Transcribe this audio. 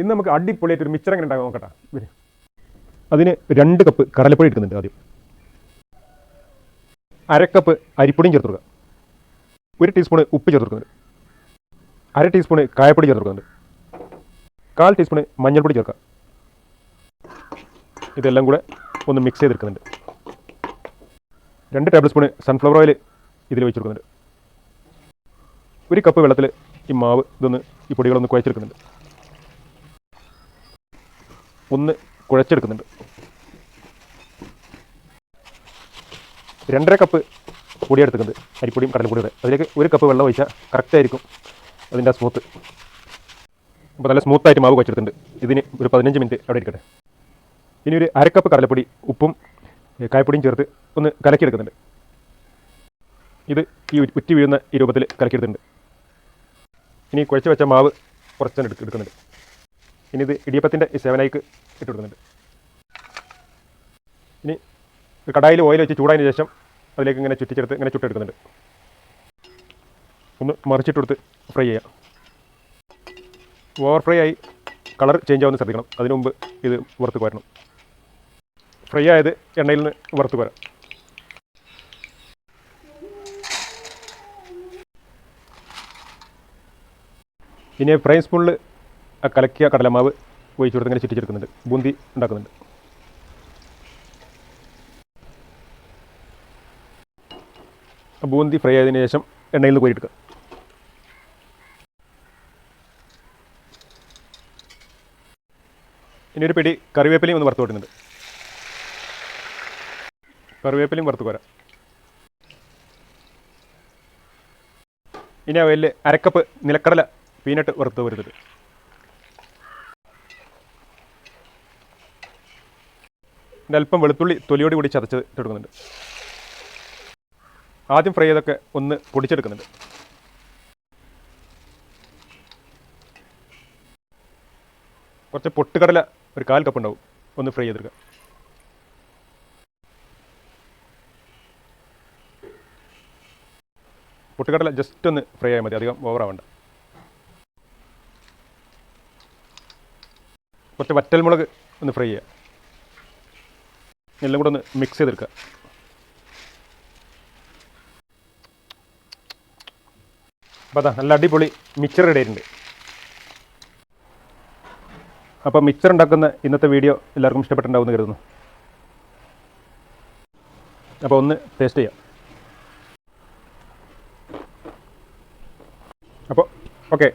ഇന്ന് നമുക്ക് അടിപൊളിയായിട്ട് ഒരു മിച്ചർ എങ്ങനെ ഉണ്ടാകാൻ നോക്കട്ടെ വരും അതിന് രണ്ട് കപ്പ് കടലപ്പൊടി എടുക്കുന്നുണ്ട് ആദ്യം. അരക്കപ്പ് കപ്പ് അരിപ്പൊടിയും ചേർത്ത് കൊടുക്കുക. ഒരു ടീസ്പൂണ് ഉപ്പ് ചേർത്ത് കൊടുക്കുന്നുണ്ട്. അര ടീസ്പൂണ് കായപ്പൊടി ചേർത്ത് കൊടുക്കുന്നുണ്ട്. കാൽ ടീസ്പൂണ് മഞ്ഞൾപ്പൊടി ചേർക്കുക. ഇതെല്ലാം കൂടെ ഒന്ന് മിക്സ് ചെയ്തെടുക്കുന്നുണ്ട്. രണ്ട് ടേബിൾ സ്പൂണ് സൺഫ്ലവർ ഓയിൽ ഇതിൽ വെച്ച് കൊടുക്കുന്നുണ്ട്. ഒരു കപ്പ് വെള്ളത്തിൽ ഈ മാവ് ഇതൊന്ന് ഈ പൊടികളൊന്ന് കുഴച്ചെടുക്കുന്നുണ്ട്. ഒന്ന് കുഴച്ചെടുക്കുന്നുണ്ട്. രണ്ടര കപ്പ് പൊടിയെടുത്തിട്ടുണ്ട്. അരിപ്പൊടിയും കടലപ്പൊടിയുടെ അതിലേക്ക് ഒരു കപ്പ് വെള്ളം ഒഴിച്ചാൽ കറക്റ്റായിരിക്കും അതിന്റെ ആ സ്മൂത്ത് അപ്പോൾ നല്ല സ്മൂത്തായിട്ട് മാവ് കുഴച്ചെടുത്തിട്ടുണ്ട്. ഇതിന് ഒരു പതിനഞ്ച് മിനിറ്റ് അവിടെ ഇരിക്കട്ടെ. ഇനി ഒരു അരക്കപ്പ് കടലപ്പൊടി ഉപ്പും കായപ്പൊടിയും ചേർത്ത് ഒന്ന് കലക്കിയെടുക്കുന്നുണ്ട്. ഇത് ഈ ഉറ്റി വീഴുന്ന ഈ രൂപത്തിൽ കലക്കിയെടുത്തിട്ടുണ്ട്. ഇനി കുഴച്ച് വെച്ച മാവ് കുറച്ചെടുക്കുന്നുണ്ട് ഇനി ഇത് ഇടിയപ്പത്തിന്റെ സേവനായിക്ക് ഇട്ട് കൊടുക്കുന്നുണ്ട്. ഇനി കടായിൽ ഓയിൽ വെച്ച് ചൂടായതിന് ശേഷം അതിലേക്ക് ഇങ്ങനെ ചുറ്റിച്ചെടുത്ത് ഇങ്ങനെ ചുട്ടെടുക്കുന്നുണ്ട് ഒന്ന് മറിച്ചിട്ട് കൊടുത്ത് ഫ്രൈ ചെയ്യാം. ഓവർ ഫ്രൈ ആയി കളർ ചേഞ്ച് ആവുന്ന ശ്രദ്ധിക്കണം. അതിനു മുമ്പ് ഇത് വറുത്ത് കോരണം. ഫ്രൈ ആയത് എണ്ണയിൽ നിന്ന് വറുത്ത് കോരാം. ഇനി ഫ്രൈ സ്പൂണിൽ ആ കലക്കിയ കടലമാവ് ഒഴിച്ചു കൊടുത്ത് ഇങ്ങനെ ചുറ്റിച്ചെടുക്കുന്നുണ്ട്. ബൂന്തി ഉണ്ടാക്കുന്നുണ്ട്. ബൂന്തി ഫ്രൈ ആയതിനു ശേഷം എണ്ണയിൽ നിന്ന് കോരിയെടുക്കുക. ഇനി ഒരു പിടി കറിവേപ്പിലയും ഒന്ന് വറുത്ത് കൊടുക്കുന്നുണ്ട്. കറിവേപ്പിലയും വറുത്ത് കോരാം. ഇനി അവയിൽ അരക്കപ്പ് നിലക്കടല പീനട്ട് വറുത്ത് വരുന്നത് ഇതിന്റെ അല്പം വെളുത്തുള്ളി തൊലിയോട് കൂടി ചതച്ച് ഇട്ടെടുക്കുന്നുണ്ട്. ആദ്യം ഫ്രൈ ചെയ്തൊക്കെ ഒന്ന് പൊടിച്ചെടുക്കുന്നുണ്ട്. കുറച്ച് പൊട്ടുകടല ഒരു കാൽ കപ്പ് ഉണ്ടാവും. ഒന്ന് ഫ്രൈ ചെയ്തെടുക്കുക. പൊട്ടുകടല ജസ്റ്റ് ഒന്ന് ഫ്രൈ ആയാൽ മതി. അധികം ഓവർ ആവണ്ട. കുറച്ച് വറ്റൽമുളക് ഒന്ന് ഫ്രൈ ചെയ്യുക. എല്ലാം കൂടെ ഒന്ന് മിക്സ് ചെയ്തെടുക്കുക. അപ്പോൾ അതാ നല്ല അടിപൊളി മിക്സർ റെഡി ആയിട്ടുണ്ട്. അപ്പോൾ മിക്സർ ഉണ്ടാക്കുന്ന ഇന്നത്തെ വീഡിയോ എല്ലാവർക്കും ഇഷ്ടപ്പെട്ടിട്ടുണ്ടാവും എന്ന് കരുതുന്നു. അപ്പോൾ ഒന്ന് ടേസ്റ്റ് ചെയ്യാം. അപ്പോൾ ഓക്കെ